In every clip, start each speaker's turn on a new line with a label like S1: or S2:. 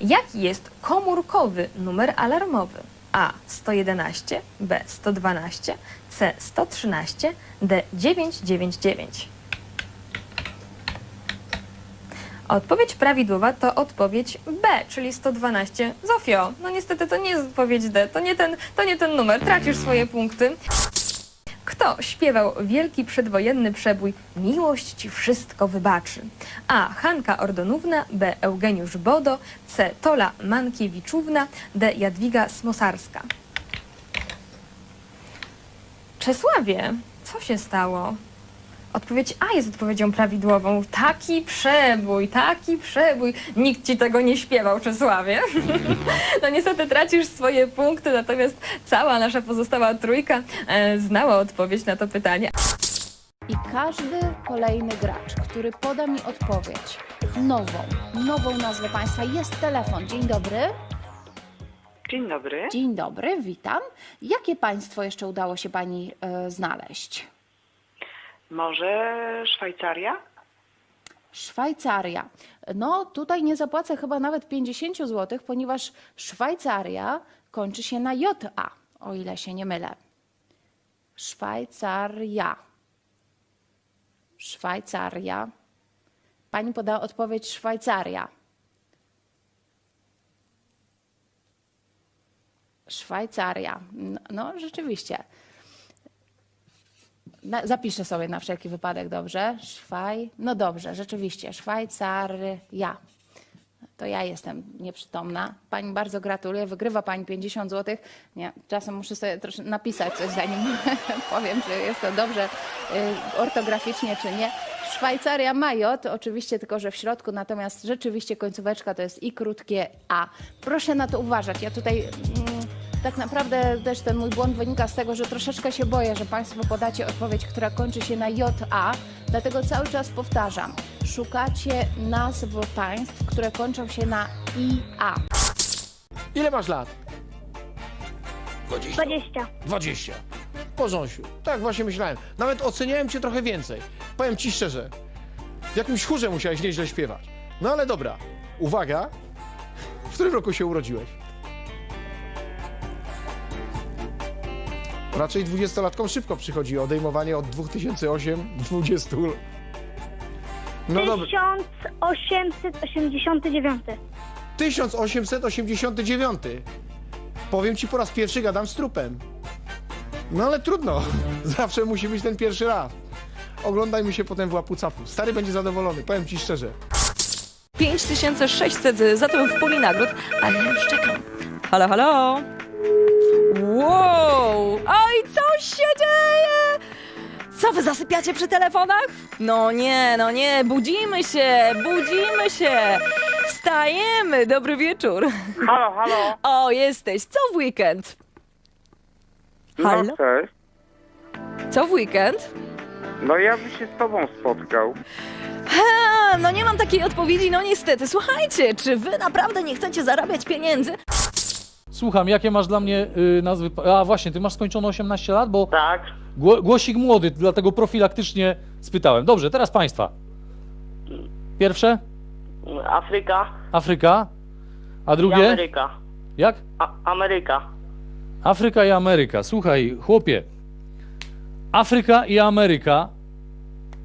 S1: Jaki jest komórkowy numer alarmowy? A 111, B 112, C 113, D 999. Odpowiedź prawidłowa to odpowiedź B, czyli 112. Zofio, no niestety to nie jest odpowiedź D, to nie ten, to nie ten numer, tracisz swoje punkty. Śpiewał wielki przedwojenny przebój Miłość ci wszystko wybaczy? A. Hanka Ordonówna, B. Eugeniusz Bodo, C. Tola Mankiewiczówna, D. Jadwiga Smosarska. Czesławie, co się stało? Odpowiedź A jest odpowiedzią prawidłową. Taki przebój, taki przebój. Nikt ci tego nie śpiewał, Czesławie. No niestety tracisz swoje punkty, natomiast cała nasza pozostała trójka e, znała odpowiedź na to pytanie.
S2: I każdy kolejny gracz, który poda mi odpowiedź, nową, nową nazwę państwa, jest telefon. Dzień dobry.
S3: Dzień dobry.
S2: Dzień dobry, witam. Jakie państwo jeszcze udało się pani e, znaleźć?
S3: Może Szwajcaria?
S2: Szwajcaria. No, tutaj nie zapłacę chyba nawet 50 zł, ponieważ Szwajcaria kończy się na JA, o ile się nie mylę. Szwajcaria. Szwajcaria. Pani podała odpowiedź Szwajcaria. Szwajcaria. No, no rzeczywiście. Na, zapiszę sobie na wszelki wypadek, dobrze? Szwaj. No dobrze, rzeczywiście. Szwajcaria. To ja jestem nieprzytomna. Pani bardzo gratuluję. Wygrywa pani 50 zł. Nie, czasem muszę sobie troszkę napisać coś, zanim powiem, czy jest to dobrze y, ortograficznie, czy nie. Szwajcaria Majot, oczywiście tylko, że w środku, natomiast rzeczywiście końcóweczka to jest i krótkie A. Proszę na to uważać. Ja tutaj mm, tak naprawdę też ten mój błąd wynika z tego, że troszeczkę się boję, że Państwo podacie odpowiedź, która kończy się na JA, dlatego cały czas powtarzam. Szukacie nazw państw, które kończą się na IA.
S4: Ile masz lat?
S5: 20.
S4: 20. W porządku. Tak właśnie myślałem. Nawet oceniałem cię trochę więcej. Powiem ci szczerze. W jakimś chórze musiałeś nieźle śpiewać. No ale dobra. Uwaga. W którym roku się urodziłeś? Raczej dwudziestolatkom szybko przychodzi odejmowanie od 2008 20. No dobra.
S5: 1889.
S4: 1889. Powiem ci po raz pierwszy gadam z trupem. No ale trudno. Zawsze musi być ten pierwszy raz. Oglądajmy się potem w łapu-capu. Stary będzie zadowolony, powiem ci szczerze.
S6: 5600 za to w puli nagród, ale ja już czekam. Halo, halo. Wow! Oj, co się dzieje? Co wy zasypiacie przy telefonach? No nie, no nie, budzimy się, budzimy się. Wstajemy, dobry wieczór.
S7: Halo, halo.
S6: O, jesteś, co w weekend? Halo?
S7: No cześć.
S6: Co w weekend?
S7: No ja bym się z tobą spotkał.
S6: Ha, no nie mam takiej odpowiedzi, no niestety. Słuchajcie, czy wy naprawdę nie chcecie zarabiać pieniędzy?
S8: Słucham, jakie masz dla mnie y, nazwy? A właśnie, ty masz skończone 18 lat, bo
S7: Tak.
S8: gło, głosik młody, dlatego profilaktycznie spytałem. Dobrze, teraz państwa. Pierwsze?
S9: Afryka
S8: Afryka. A
S9: i
S8: drugie?
S9: Ameryka.
S8: Jak?
S9: A, Ameryka.
S8: Afryka i Ameryka. Słuchaj, chłopie. Afryka i Ameryka.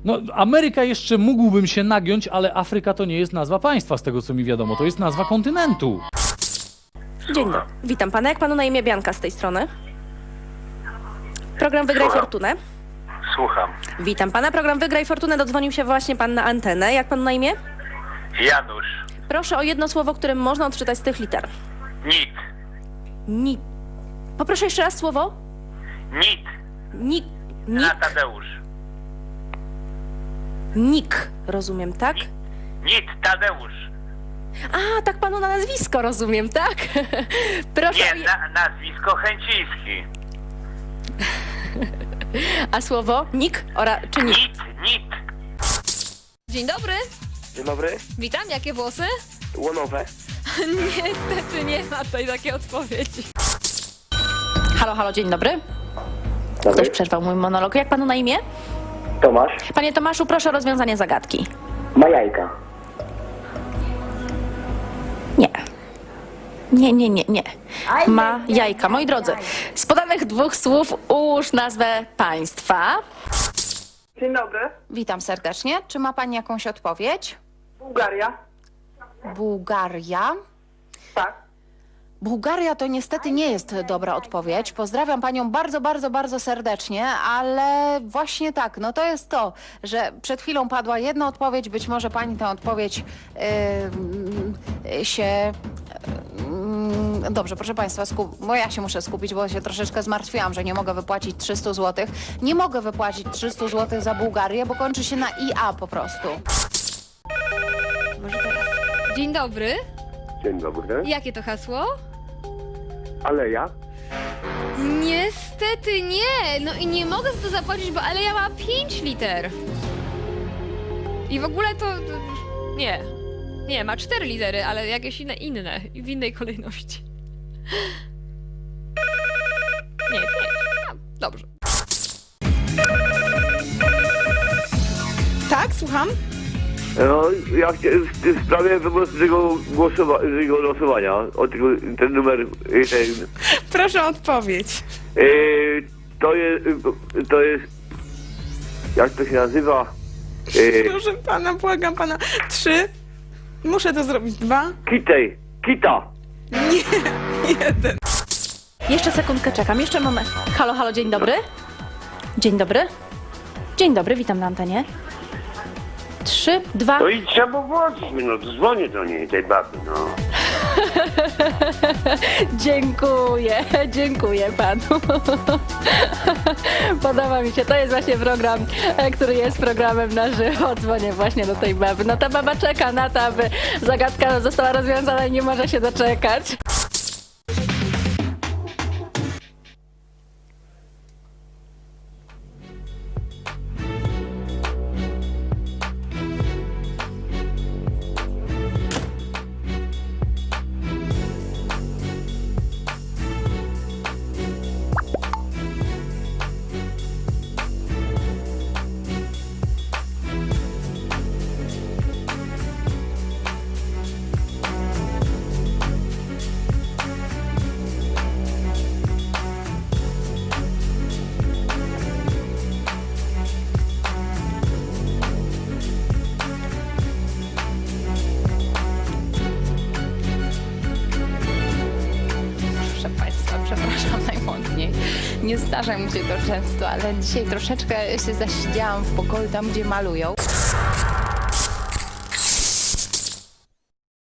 S8: No, Ameryka jeszcze mógłbym się nagiąć, ale Afryka to nie jest nazwa państwa, z tego co mi wiadomo. To jest nazwa kontynentu.
S10: Dzień dobry. Witam pana. Jak panu na imię Bianka z tej strony? Program Wygraj Fortunę.
S7: Słucham.
S10: Witam pana. Program Wygraj Fortunę. Dodzwonił się właśnie pan na antenę. Jak panu na imię?
S7: Janusz.
S10: Proszę o jedno słowo, którym można odczytać z tych liter.
S7: Nic.
S10: Ni. Poproszę jeszcze raz słowo.
S7: Nic.
S10: Nik.
S7: Na
S10: Nik.
S7: Tadeusz.
S10: Nik. Rozumiem, tak?
S7: Nic, Tadeusz.
S10: A, tak panu na nazwisko rozumiem, tak? Proszę
S7: Nie, na, nazwisko Chęciński.
S10: A słowo? Nik? Ora... czy nik?
S7: Nic, nic.
S1: Dzień dobry,
S9: Dzień dobry.
S1: witam, jakie włosy?
S9: Łonowe.
S1: Niestety nie ma tutaj takiej odpowiedzi.
S10: Halo, halo, dzień dobry. Ktoś przerwał mój monolog. Jak panu na imię?
S9: Tomasz.
S10: Panie Tomaszu, proszę o rozwiązanie zagadki.
S9: Ma jajka.
S10: Nie,
S11: nie, nie, nie. Ma jajka. Moi drodzy, z podanych dwóch słów ułóż nazwę państwa.
S12: Dzień dobry.
S2: Witam serdecznie. Czy ma pani jakąś odpowiedź?
S12: Bułgaria.
S2: Bułgaria.
S12: Tak.
S2: Bułgaria to niestety nie jest dobra odpowiedź. Pozdrawiam panią bardzo, bardzo, bardzo serdecznie, ale właśnie tak, no to jest to, że przed chwilą padła jedna odpowiedź, być może pani tę odpowiedź yy, się. Yy, dobrze, proszę państwa, skup, bo ja się muszę skupić, bo się troszeczkę zmartwiłam, że nie mogę wypłacić 300 zł. Nie mogę wypłacić 300 zł za Bułgarię, bo kończy się na IA po prostu.
S1: Może teraz. Dzień dobry.
S9: Dzień dobry.
S1: Jakie to hasło?
S9: Aleja.
S1: Niestety nie. No i nie mogę za to zapłacić, bo aleja ma 5 liter. I w ogóle to... Nie. Nie, ma 4 litery, ale jakieś inne, inne. I w innej kolejności. Nie, nie. A, Dobrze.
S5: Tak, słucham?
S9: No, ja chciałem w sprawie po prostu tego, głosowa- tego losowania, o tego, ten numer, y, ten,
S5: Proszę o odpowiedź.
S9: y, to jest, y, to jest, jak to się nazywa? Y,
S5: Proszę pana, błagam pana. Trzy. Muszę to zrobić. Dwa.
S9: Kitej, Kita.
S5: Nie. Jeden.
S11: Jeszcze sekundkę czekam, jeszcze moment. Halo, halo, dzień dobry. Dzień dobry. Dzień dobry, witam na antenie. Trzy, dwa.
S7: No i trzeba włączyć mi, no dzwonię do niej, tej baby, no.
S11: Dziękuję, dziękuję panu. Podoba mi się. To jest właśnie program, e, który jest programem na żywo. Dzwonię właśnie do tej baby. No ta baba czeka na to, aby zagadka została rozwiązana i nie może się doczekać.
S2: Przepraszam najmocniej. Nie zdarza mi się to często, ale dzisiaj troszeczkę się zasiedziałam w pokoju tam, gdzie malują.